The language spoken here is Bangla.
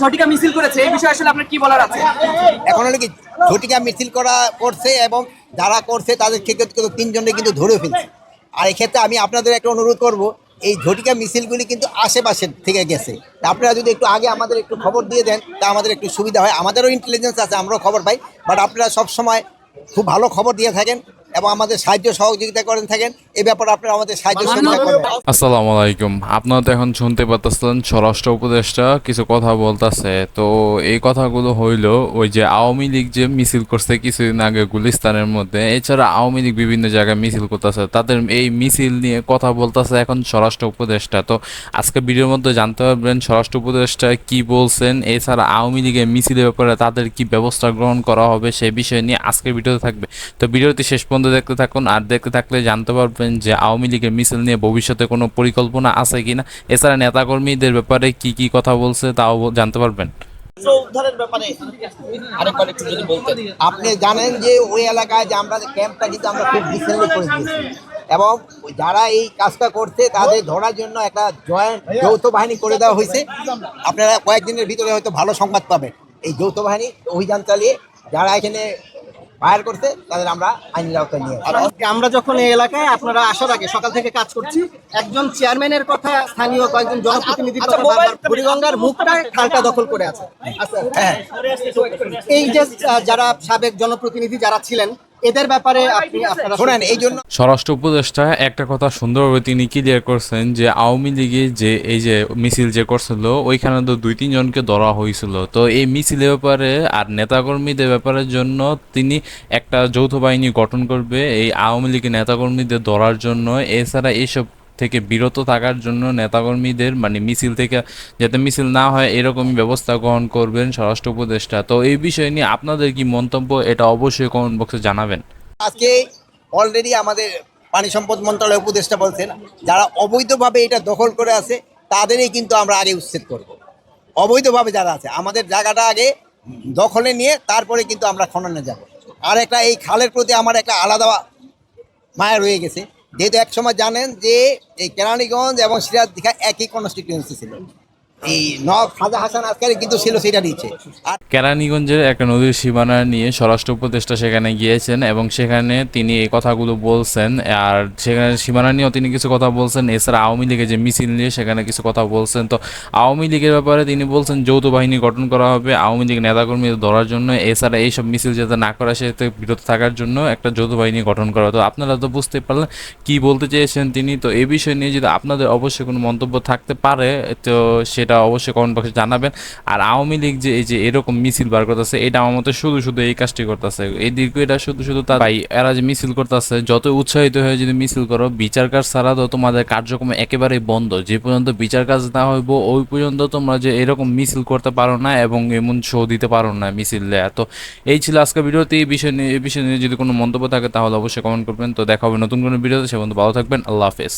ঝটিকা মিছিল করেছে, এই বিষয়ে আসলে আপনার কি বলার আছে? এখন হলো ঝটিকা মিছিল করা করছে এবং যারা করছে তাদের কিন্তু তিনজনে কিন্তু ধরে ফেলছে। আর এক্ষেত্রে আমি আপনাদের একটা অনুরোধ করব, এই ঝটিকা মিছিলগুলি কিন্তু আশেপাশের থেকে গেছে। আপনারা যদি একটু আগে আমাদের একটু খবর দিয়ে দেন, তা আমাদের একটু সুবিধা হয়। আমাদেরও ইন্টেলিজেন্স আছে, আমরাও খবর পাই। বাট আপনারা সব সময় খুব ভালো খবর দিয়ে থাকেন। এবং আমাদের সাহায্য সহযোগিতা করেন থাকেন এই ব্যাপারে আপনারা আমাদের সাহায্য সহযোগিতা আসসালামু আলাইকুম। আপনারা তো এখন শুনতে পাচ্ছেন স্বরাষ্ট্র উপদেষ্টা কিছু কথা বলতেছে। তো এই কথাগুলো হইল ওই যে আওয়ামী লীগ যে মিছিল করছে কিছুদিন আগে গুলিস্তানের মধ্যে এছাড়া আওয়ামী লীগ বিভিন্ন জায়গায় মিছিল করতেছে। তাদের এই মিছিল নিয়ে কথা বলতেছে এখন স্বরাষ্ট্র উপদেষ্টা। তো আজকে ভিডিওর মধ্যে জানতে পারবেন স্বরাষ্ট্র উপদেষ্টা কি বলছেন এছাড়া আওয়ামী লীগের মিছিলের ব্যাপারে তাদের কি ব্যবস্থা গ্রহণ করা হবে সেই বিষয় নিয়ে আজকের ভিডিওতে থাকবে। তো ভিডিওটি শেষ পর্যন্ত দেখতে থাকুন। আর দেখতে থাকলে জানতে পারবেন যে আওয়ামী লীগের মিছিল নিয়ে ভবিষ্যতে কোনো পরিকল্পনা আছে কিনা। এছাড়া নেতাকর্মীদের ব্যাপারে কি কি কথা বলছে তাও জানতে পারবেন। আপনি জানেন যে ওই এলাকায় যে আমরা ক্যাম্পটা কিন্তু আমরা খুব রিসেন্টলি করে দিয়েছি। এবং যারা এই কাজটা করছে, তাদের ধরার জন্য একটা জয়েন্ট যৌথ বাহিনী করে দেওয়া হয়েছে। আপনারা কয়েকদিনের ভিতরে হয়তো ভালো সংবাদ পাবেন। এই যৌথ বাহিনী অভিযান চালিয়ে যারা এখানে ফায়ার করছে তাদের আমরা আইনের আওতায় নিয়ে আমরা যখন এই এলাকায় আপনারা আসার আগে সকাল থেকে কাজ করছি একজন চেয়ারম্যানের কথা স্থানীয় কয়েকজন জনপ্রতিনিধি কথা বারবার বুড়িগঙ্গার মুখটা খালটা দখল করে আছে। আচ্ছা, হ্যাঁ এই যে যারা সাবেক জনপ্রতিনিধি যারা ছিলেন এদের ব্যাপারে আপনি শোনেন এই জন্য স্বরাষ্ট্র উপদেষ্টা একটা কথা সুন্দরভাবে তিনি ক্লিয়ার করছেন যে আওয়ামী লীগে যে এই যে মিছিল যে করছিল ওইখানে তো দুই তিনজনকে ধরা হয়েছিল। তো এই মিছিলের ব্যাপারে আর নেতাকর্মীদের ব্যাপারের জন্য তিনি একটা যৌথ বাহিনী গঠন করবে এই আওয়ামী লীগের নেতাকর্মীদের ধরার জন্য। এছাড়া এইসব থেকে বিরত থাকার জন্য নেতাকর্মীদের মানে মিছিল থেকে যাতে মিছিল না হয়, এরকমই ব্যবস্থা গ্রহণ করবেন স্বরাষ্ট্র উপদেষ্টা। তো এই বিষয় নিয়ে আপনাদের কি মন্তব্য, এটা অবশ্যই কমেন্ট বক্সে জানাবেন। আজকে অলরেডি আমাদের পানি সম্পদ মন্ত্রণালয় উপদেষ্টা বলছেন, যারা অবৈধভাবে এটা দখল করে আছে, তাদেরই কিন্তু আমরা আগে উচ্ছেদ করব। অবৈধভাবে যারা আছে, আমাদের জায়গাটা আগে দখলে নিয়ে তারপরে কিন্তু আমরা খননে যাব। আর একটা এই খালের প্রতি আমার একটা আলাদা মায়া রয়ে গেছে। যেহেতু এক সময় জানেন যে এই কেরানীগঞ্জ এবং সিরাজ দীঘা একই কনস্টিটিউয়েন্সি ছিল। কেরানীগঞ্জের একটা নদীর সীমানা নিয়ে স্বরাষ্ট্র উপদেষ্টা সেখানে গিয়েছেন এবং সেখানে তিনি এই কথাগুলো বলছেন। আর সেখানে সীমানা নিয়েও তিনি কিছু কথা বলছেন। এছাড়া আওয়ামী লীগের যে মিছিল নিয়ে সেখানে কিছু কথা বলছেন। তো আওয়ামী লীগের ব্যাপারে তিনি বলছেন, যৌথ বাহিনী গঠন করা হবে আওয়ামী লীগ নেতাকর্মীদের ধরার জন্য। এছাড়া এইসব মিছিল যাতে না করা সে থেকে বিরত থাকার জন্য একটা যৌথ বাহিনী গঠন করা তো আপনারা তো বুঝতে পারলেন কি বলতে চেয়েছেন তিনি। তো এই বিষয় নিয়ে যদি আপনাদের অবশ্যই কোনো মন্তব্য থাকতে পারে, তো সেটা অবশ্যই কমেন্ট বক্সে জানাবেন। আর আওয়ামী লীগ যে এই যে এরকম মিছিল বার করতেছে, এটা আমার মতে শুধু শুধু এই কাজটি করতেছে। এই দীর্ঘ এটা শুধু শুধু তার ভাই, এরা যে মিছিল করতেছে যত উৎসাহিত হয়ে যদি মিছিল করো, বিচার কাজ ছাড়া তো তোমাদের কার্যক্রম একেবারেই বন্ধ। যে পর্যন্ত বিচার কাজ না হইব, ওই পর্যন্ত তোমরা যে এরকম মিছিল করতে পারো না এবং এমন শো দিতে পারো না মিছিল দেয়া। তো এই ছিল আজকে ভিডিওতে। এই বিষয় নিয়ে, এই বিষয় নিয়ে যদি কোনো মন্তব্য থাকে, তাহলে অবশ্যই কমেন্ট করবেন। তো দেখা হবে নতুন কোনো ভিডিওতে। সে পর্যন্ত ভালো থাকবেন। আল্লাহ হাফেজ।